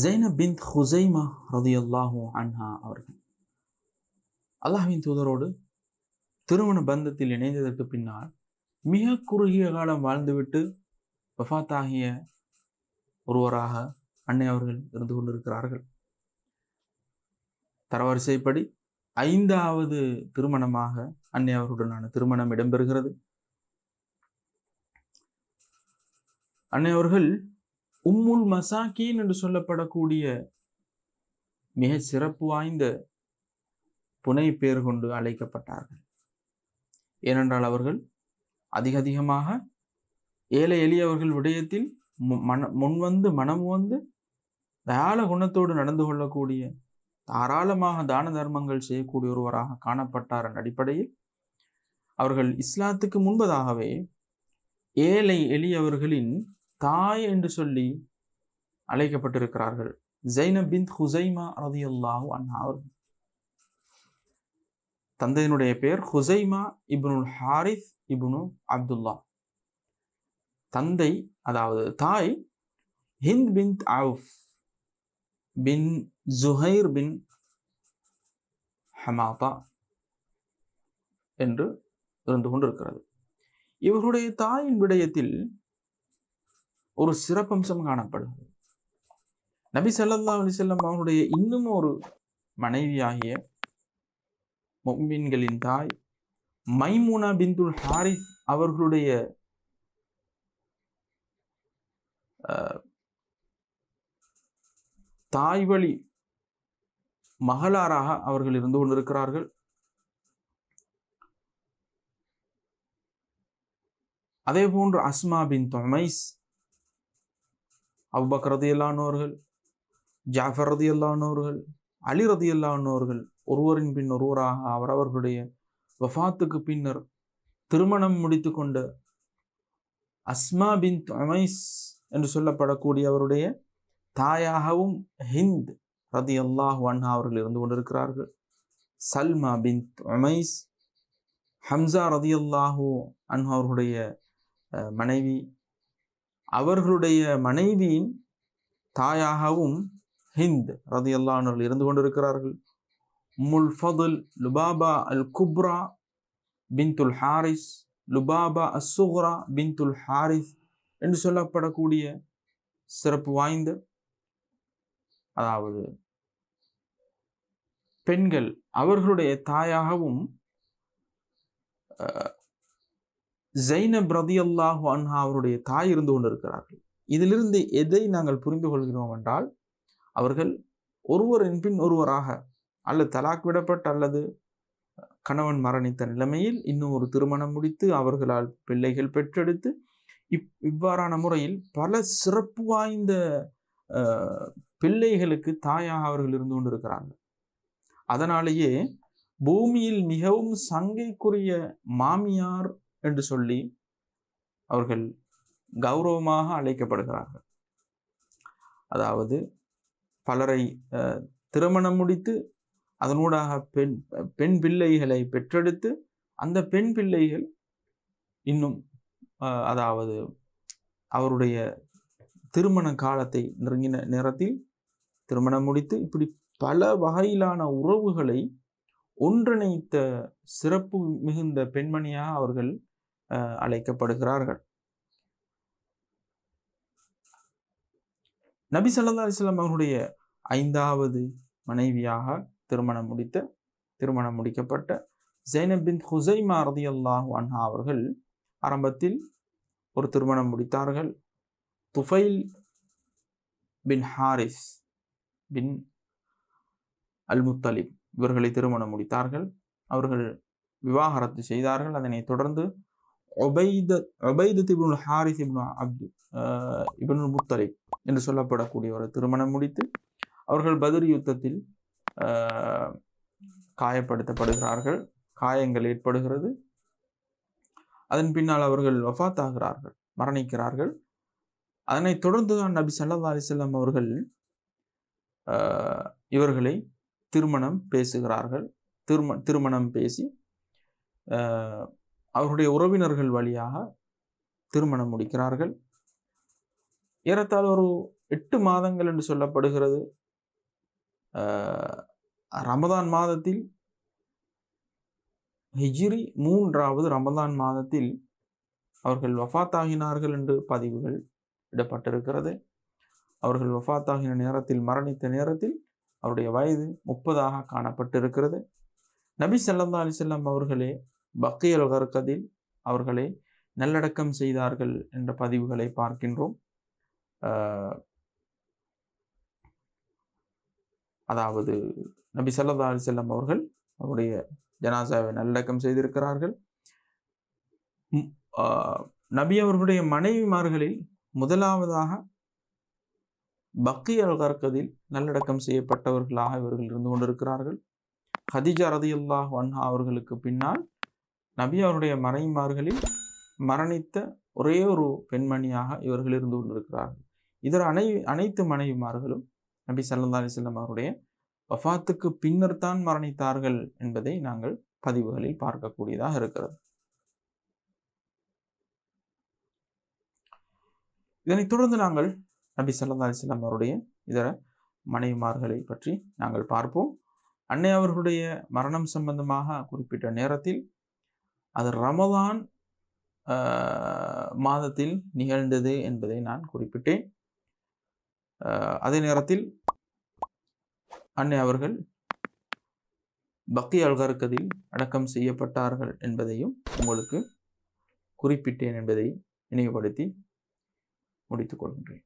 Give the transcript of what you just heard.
ஜெய்னப் பின் ஹுசைமா ரதியல்லாஹு அன்ஹா அவர்கள். அல்லாஹின் தூதரோடு திருமண பந்தத்தில் இணைந்ததற்கு பின்னால் மிக குறுகிய காலம் வாழ்ந்துவிட்டு வஃபாத்தாகிய ஒருவராக அன்னை அவர்கள் இருந்து கொண்டிருக்கிறார்கள். தரவரிசைப்படி ஐந்தாவது திருமணமாக அன்னை அவர்களுடனான திருமணம் இடம்பெறுகிறது. அன்னை அவர்கள் உம்முல் மசாக்கீன் என்று சொல்லப்படக்கூடிய மிக சிறப்பு வாய்ந்த புனை பேர் கொண்டு அழைக்கப்பட்டார்கள். ஏனென்றால் அவர்கள் அதிக அதிகமாக ஏழை எளியவர்கள் விடயத்தில் மு- மன முன்வந்து மனம் வந்து தயால குணத்தோடு நடந்து கொள்ளக்கூடிய தாராளமாக தான தர்மங்கள் செய்யக்கூடிய ஒருவராக காணப்பட்டார் என்ற அடிப்படையில் அவர்கள் இஸ்லாத்துக்கு முன்பதாகவே ஏழை எளியவர்களின் தாய் என்று சொல்லி அழைக்கப்பட்டிருக்கிறார்கள். ஜைனப் பின் ஹுசைமா ரதியல்லாஹு அண்ணா அவர்கள். தந்தையினுடைய பெயர் Huzaima ibnul Harith ibnu Abdullah. தந்தை அதாவது தாய் Hind bin Awf bin Zuhair bin Hamada என்று இருந்து கொண்டிருக்கிறது. இவர்களுடைய தாயின் விடயத்தில் ஒரு சிறப்பம்சம் காணப்படுகிறது. நபி சல்லா அலைஹி வஸல்லம் அவருடைய இன்னும் ஒரு மனைவியாகிய மொம்பின்களின் தாய் மைமூனா பிந்துல் ஹாரிஸ் அவர்களுடைய அஹ், தாய் வழி மகளாராக அவர்கள் இருந்து கொண்டிருக்கிறார்கள். அதே போன்று அஸ்மா பின் தொமைஸ் அவ்வக்கர் ரதியல்லானவர்கள் ஜாஃபர் ரதியல்லானவர்கள் அலி ரதியல்லானவர்கள் ஒருவரின் பின் ஒருவராக அவரவர்களுடைய வஃபாத்துக்கு பின்னர் திருமணம் முடித்து கொண்ட அஸ்மா பின் தொமைஸ் என்று சொல்லப்படக்கூடிய அவருடைய தாயாகவும் ஹிந்த் ரதி அல்லாஹ் அன்ஹா அவர்கள் இருந்து கொண்டிருக்கிறார்கள். சல்மா பின் உமைஸ் ஹம்சா ரதி அல்லாஹூ அன்ஹா அவர்களுடைய மனைவி அவர்களுடைய மனைவியின் தாயாகவும் ஹிந்த் ரதி அவர்கள் இருந்து கொண்டிருக்கிறார்கள். முல் Fadl Lubaba al Kubra bintul Harith Lubaba Assughra bintul Harith என்று சொல்லப்படக்கூடிய சிறப்பு வாய்ந்த அதாவது பெண்கள் அவர்களுடைய தாயாகவும் அஹ், ஜைனப் ரதியல்லாஹு அன்ஹா அவருடைய தாய் இருந்து கொண்டு இருக்கிறார்கள் இதிலிருந்து எதை நாங்கள் புரிந்து கொள்கிறோம் என்றால் அவர்கள் ஒருவரின் பின் ஒருவராக அல்லது தலாக் விடப்பட்ட அல்லது கணவன் மரணித்த நிலைமையில் இன்னும் ஒரு திருமணம் முடித்து அவர்களால் பிள்ளைகள் பெற்றெடுத்து இப் இவ்வாறான முறையில் பல சிறப்பு வாய்ந்த பிள்ளைகளுக்கு தாயாக அவர்கள் இருந்து கொண்டிருக்கிறார்கள். அதனாலேயே பூமியில் மிகவும் சங்கைக்குரிய மாமியார் என்று சொல்லி அவர்கள் கௌரவமாக அழைக்கப்படுகிறார்கள். அதாவது பலரை திருமணம் முடித்து அதனூடாக பெண் பெண் பிள்ளைகளை பெற்றெடுத்து அந்த பெண் பிள்ளைகள் இன்னும் அதாவது அவருடைய திருமண காலத்தை நெருங்கின நேரத்தில் திருமணம் முடித்து இப்படி பல வகையிலான உறவுகளை ஒன்றிணைத்த சிறப்பு மிகுந்த பெண்மணியாக அவர்கள் அழைக்கப்படுகிறார்கள். நபி சல்லா அலிஸ்லாம் அவருடைய ஐந்தாவது மனைவியாக திருமணம் முடித்த திருமணம் முடிக்கப்பட்ட ஜெய்னபின் ஹுசை ஹுசைமா ரதியல்லாஹு அன்ஹா அவர்கள் ஆரம்பத்தில் ஒரு திருமணம் முடித்தார்கள். Tufail bin Haris bin al Muttalib இவர்களை திருமணம் முடித்தார்கள். அவர்கள் விவாகரத்து செய்தார்கள். அதனைத் தொடர்ந்து ஒபைத ஒபைதத் இப்னுல் ஹாரிஸ் இப்னு அப்து இப்னு இப்னுல் என்று சொல்லப்படக்கூடிய ஒரு திருமணம் முடித்து அவர்கள் பத்ர் யுத்தத்தில் காயப்படுத்தப்படுகிறார்கள் காயங்கள் ஏற்படுகிறது. அதன் பின்னால் அவர்கள் வஃபாத் ஆகிறார்கள் மரணிக்கிறார்கள். அதனைத் தொடர்ந்து தான் நபி சல்லா அலிசல்லாம் அவர்கள் இவர்களை திருமணம் பேசுகிறார்கள் திரும திருமணம் பேசி அவருடைய உறவினர்கள் வழியாக திருமணம் முடிக்கிறார்கள். ஏறத்தாழ ஒரு எட்டு மாதங்கள் என்று சொல்லப்படுகிறது. ரமதான் மாதத்தில் ஹிஜிரி மூன்றாவது ரமதான் மாதத்தில் அவர்கள் வஃத்தாகினார்கள் என்று பதிவுகள் இடப்பட்டிருக்கிறது. அவர்கள் வஃத்தாகின நேரத்தில் மரணித்த நேரத்தில் அவருடைய வயது முப்பதாக காணப்பட்டிருக்கிறது. நபி சல்லா அலிசல்லாம் அவர்களே பக்கியல் கர்கதில் அவர்களை நல்லடக்கம் செய்தார்கள் என்ற பதிவுகளை பார்க்கின்றோம். அதாவது நபி சல்லா அலிசல்லாம் அவர்கள் அவருடைய ஜனாசாவை நல்லடக்கம் செய்திருக்கிறார்கள். நபி அவர்களுடைய மனைவிமார்களில் முதலாவதாக பக்கி அல் கர்கதில் நல்லடக்கம் செய்யப்பட்டவர்களாக இவர்கள் இருந்து கொண்டிருக்கிறார்கள். ஹதிஜா ரதியுல்லாஹ் வன்ஹா அவர்களுக்கு பின்னால் நபி அவருடைய மனைவிமார்களில் மரணித்த ஒரே ஒரு பெண்மணியாக இவர்கள் இருந்து கொண்டிருக்கிறார்கள். இதர அனை அனைத்து மனைவிமார்களும் நபி சல்லா அலிசல்லம் அவருடைய வஃத்துக்கு பின்னர் தான் மரணித்தார்கள் என்பதை நாங்கள் பதிவுகளில் பார்க்கக்கூடியதாக இருக்கிறது. இதனைத் தொடர்ந்து நாங்கள் நபி சல்லா அலிஸ்லாம் அவருடைய இதர மனைவிமார்களை பற்றி நாங்கள் பார்ப்போம். அன்னை அவர்களுடைய மரணம் சம்பந்தமாக குறிப்பிட்ட நேரத்தில் அது ரமதான் மாதத்தில் நிகழ்ந்தது என்பதை நான் குறிப்பிட்டேன். அதே நேரத்தில் அன்னை அவர்கள் பக்தி அல்கருக்கதில் அடக்கம் செய்யப்பட்டார்கள் என்பதையும் உங்களுக்கு குறிப்பிட்டேன் என்பதை நினைவுபடுத்தி முடித்துக் கொள்கின்றேன்.